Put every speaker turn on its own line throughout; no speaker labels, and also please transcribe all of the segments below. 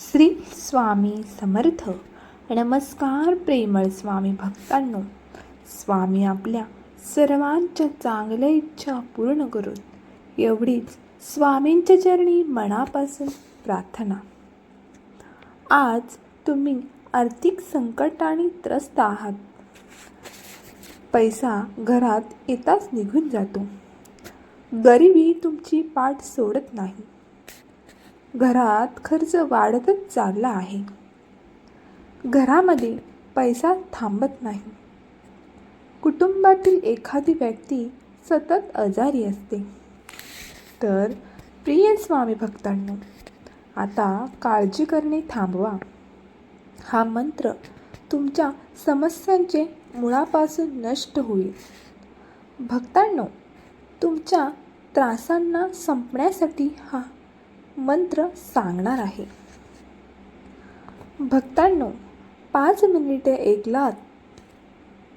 श्री स्वामी समर्थ. नमस्कार प्रेमळ स्वामी भक्तांनो. स्वामी आपल्या सर्वांच्या चांगल्या इच्छा पूर्ण करून एवढीच स्वामींच्या चरणी मनापासून प्रार्थना. आज तुम्ही आर्थिक संकटाने त्रस्त आहात. पैसा घरात येताच निघून जातो. गरिबी तुमची पाठ सोडत नाही. घरात खर्च वाढतच चालला आहे. घरामध्ये पैसा थांबत नाही. कुटुंबातील एखादी व्यक्ती सतत आजारी असते. तर प्रिय स्वामी भक्तांनो आता काळजी करणे थांबवा. हा मंत्र तुमच्या समस्यांचे मुळापासून नष्ट होईल. भक्तांनो तुमच्या त्रासांना संपण्यासाठी हा मंत्र सांगणार आहे. भक्तांनो पाच मिनिटे ऐकलात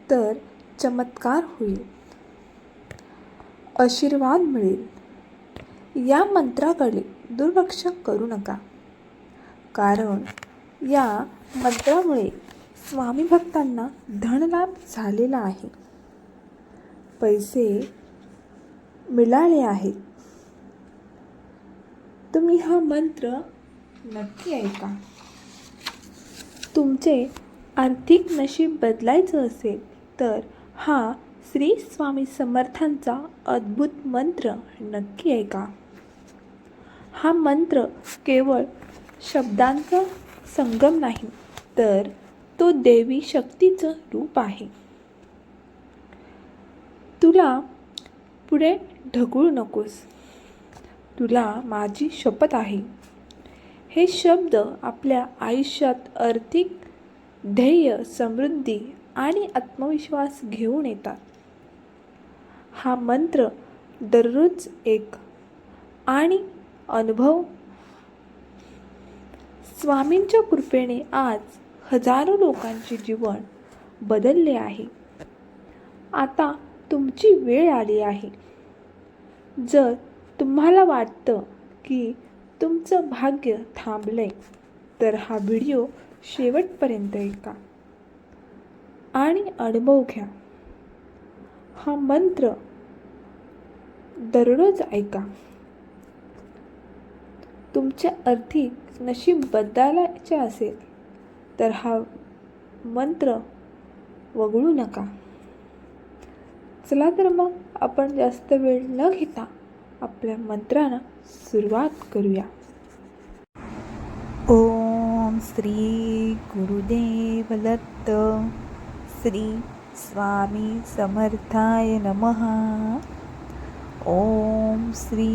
तर चमत्कार होईल. आशीर्वाद मिळेल. या मंत्राकडे दुर्लक्ष करू नका. कारण या मंत्रामुळे स्वामी भक्तांना धनलाभ झालेला आहे. पैसे मिळाले आहेत. तुम्ही हा मंत्र नक्की ऐका. तुमचे आर्थिक नशीब बदलायचं असेल तर हा श्री स्वामी समर्थांचा अद्भुत मंत्र नक्की ऐका. हा मंत्र केवळ शब्दांचा संगम नाही तर तो देवी शक्तीचं रूप आहे. तुला पुढे ढकलू नकोस. तुला माझी शपथ आहे. हे शब्द आपल्या आयुष्यात आर्थिक ध्येय समृद्धी आणि आत्मविश्वास घेऊन येतात. हा मंत्र दररोज एक आणि अनुभव. स्वामींच्या कृपेने आज हजारो लोकांचे जीवन बदलले आहे. आता तुमची वेळ आली आहे. जर तुम्हाला वाटतं की तुमचं भाग्य थांबलंय तर हा व्हिडिओ शेवटपर्यंत ऐका. आणि अनुभव घ्या. हा मंत्र दररोज ऐका. तुमचे आर्थिक नशीब बदलायचे असेल तर हा मंत्र वगळू नका. चला तर मग आपण जास्त वेळ न घेता आपल्या मंत्रानं सुरुवात करूया.
ओम श्री गुरुदेव दत्त श्री स्वामी समर्थाय नमः. ओम श्री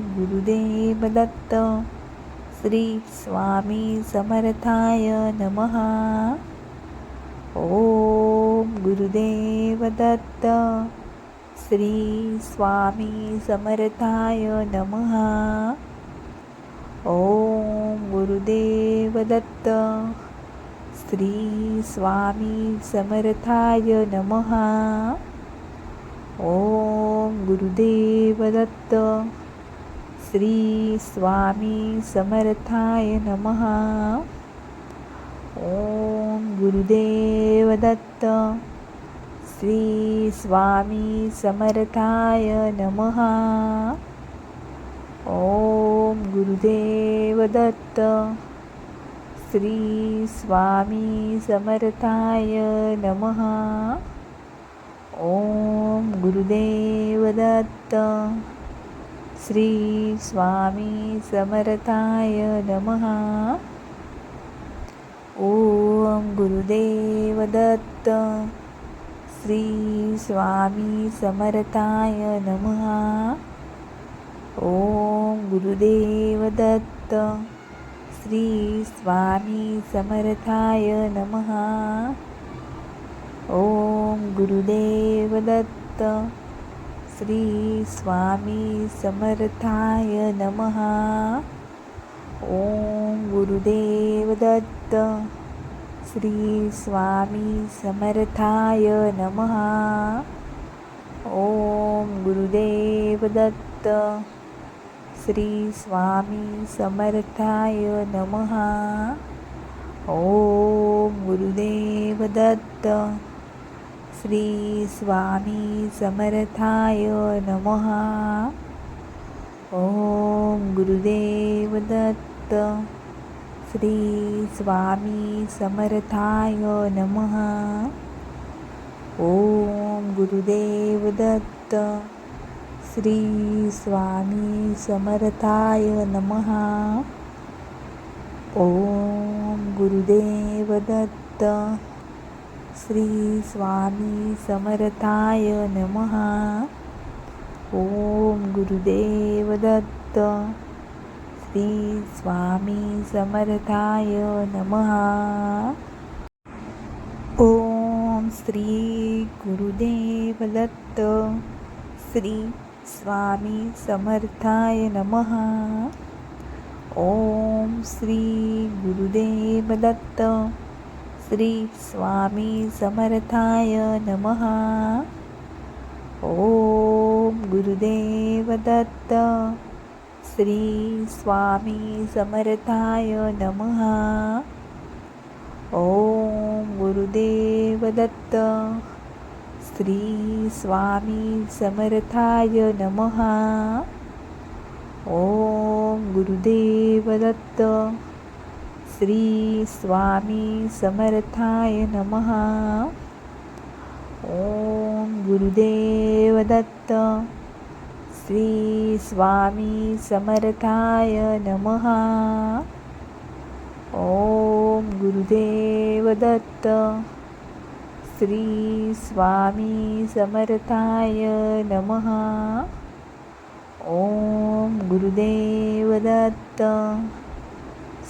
गुरुदेव दत्त श्री स्वामी समर्थाय नमः. ओम गुरुदेव दत्त श्री स्वामी समर्थाय नमः. ओम गुरुदेव दत्त. श्री स्वामी समर्थाय नमः. ओम गुरुदेव दत्त. श्री स्वामी समर्थाय नमः. ओम गुरुदेव दत्त. श्री स्वामी समर्थाय नमः। ओम गुरुदेव दत्त श्री स्वामी समर्थाय नमः। ओम गुरुदेव दत्त श्री स्वामी समर्थाय नमः। ओम गुरुदेव दत्त श्री स्वामी समर्थाय नमः. ओम गुरुदेव दत्त. श्री स्वामी समर्थाय नमः. ओम गुरुदेव दत्त. श्री स्वामी समर्थाय नमः. ओम गुरुदेव दत्त. श्री स्वामी समर्थाय नमः. ओम गुरुदेव दत्त. श्री स्वामी समर्थाय नमः. ओम गुरुदेव दत्त. श्री स्वामी समर्थाय नमः. ओम गुरुदेव दत्त. श्री स्वामी समर्थाय नमः. ओम गुरुदेव दत्त. श्री स्वामी समर्थाय नमः. ओम गुरुदेव दत्त. श्री स्वामी समर्थाय नमः. ओम गुरुदेव दत्त. श्री स्वामी समर्थाय नमहा ओम श्री गुरुदेवदत्त. श्री स्वामी समर्थाय नमहा ओम श्री गुरुदेवदत्त. श्री स्वामी समर्थाय नमहा ॐ गुरुदेवदत्त. श्री स्वामी समर्थाय नमः. ओम गुरुदेव दत्त. श्री स्वामी समर्थाय नमः. ओम गुरुदेव दत्त. श्री स्वामी समर्थाय नमः. ओम गुरुदेव दत्त. श्री स्वामी समर्थाय नमः। ओम गुरुदेव दत्त। श्री स्वामी समर्थाय नमः। ओम गुरुदेव दत्त।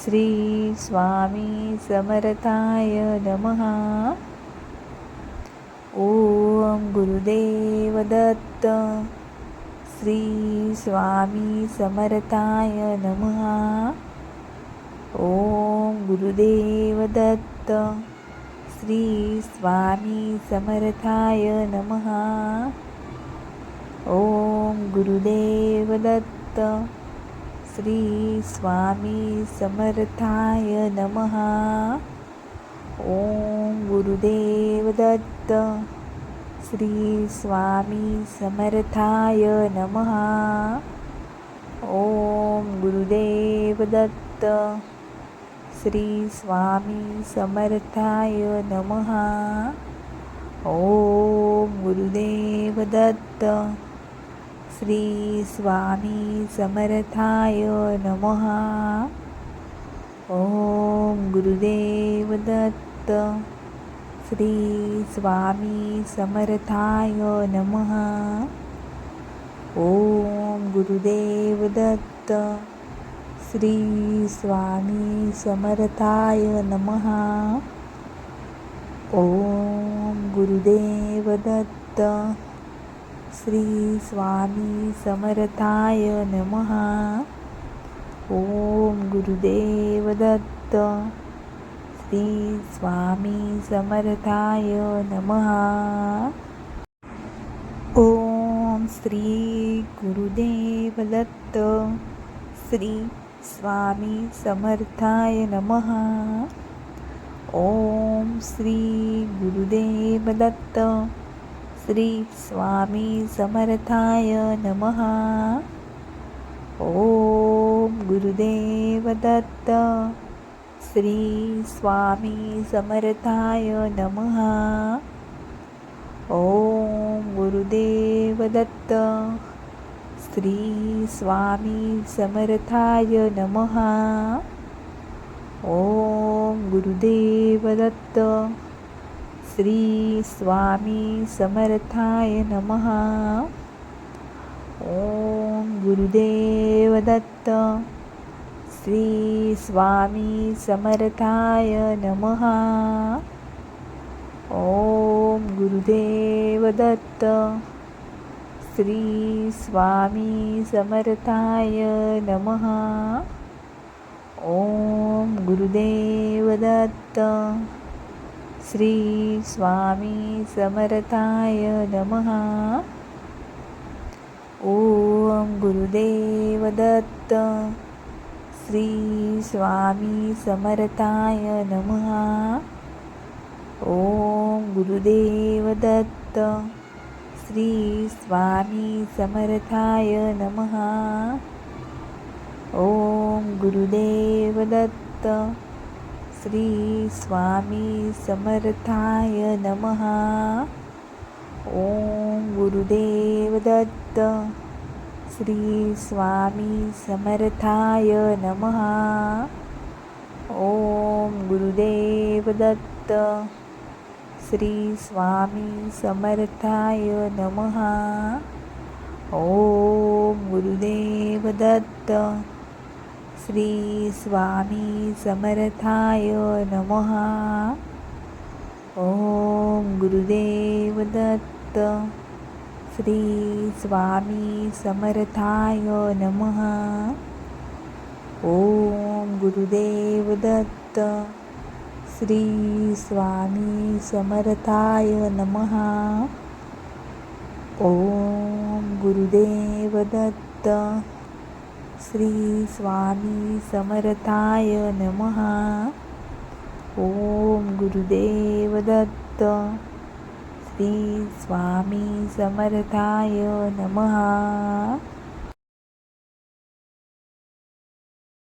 श्री स्वामी समर्थाय नमः। ओम गुरुदेव दत्त। श्री स्वामी समर्थाय नमः। ओम गुरुदेव दत्त श्री स्वामी समर्थाय नमः। ओम गुरुदेव दत्त श्री स्वामी समर्थाय नमः। ओम गुरुदेव दत्त श्री स्वामी समर्थाय नमः. ओम गुरुदेव दत्त. श्री स्वामी समर्थाय नमः. ओम गुरुदेव दत्त. श्री स्वामी समर्थाय नमः. ओम गुरुदेव दत्त. श्री स्वामी समर्थाय नमः। ओम गुरुदेव दत्त। श्री स्वामी समर्थाय नमः। ओम गुरुदेव दत्त। श्री स्वामी समर्थाय नमः। ओम गुरुदेव दत्त। श्री स्वामी समर्थाय नमः. ओम श्री गुरुदेव दत्त श्री स्वामी समर्थाय नमः. ओम श्री गुरुदेव दत्त श्री स्वामी समर्थाय नमः. ओम गुरुदेवदत्त. श्री स्वामी समर्थाय नमः. ओम गुरुदेव दत्त. श्री स्वामी समर्थाय नमः. ओम गुरुदेव दत्त. श्री स्वामी समर्थाय नमः. ओम गुरुदेव दत्त. श्री स्वामी समर्थाय नमः. ओम गुरुदेव दत्त श्री स्वामी समर्थाय नमः. ओम गुरुदेव दत्त श्री स्वामी समर्थाय नमः. ओम गुरुदेव दत्त श्री स्वामी समर्थाय नमः। ओम गुरुदेव दत्त। श्री स्वामी समर्थाय नमः। ओम गुरुदेव दत्त। श्री स्वामी समर्थाय नमः। ओम गुरुदेव दत्त। श्री स्वामी समर्थाय नमः. ओम गुरुदेव दत्त. श्री स्वामी समर्थाय नमः. ओम गुरुदेव दत्त. श्री स्वामी समर्थाय नमः. ओम गुरुदेव दत्त. श्री स्वामी समर्थाय नमः। ओम गुरुदेव दत्त। श्री स्वामी समर्थाय नमः। ओम गुरुदेव दत्त। श्री स्वामी समर्थाय नमः। ओम गुरुदेव दत्त। श्री स्वामी समर्थाय नमः।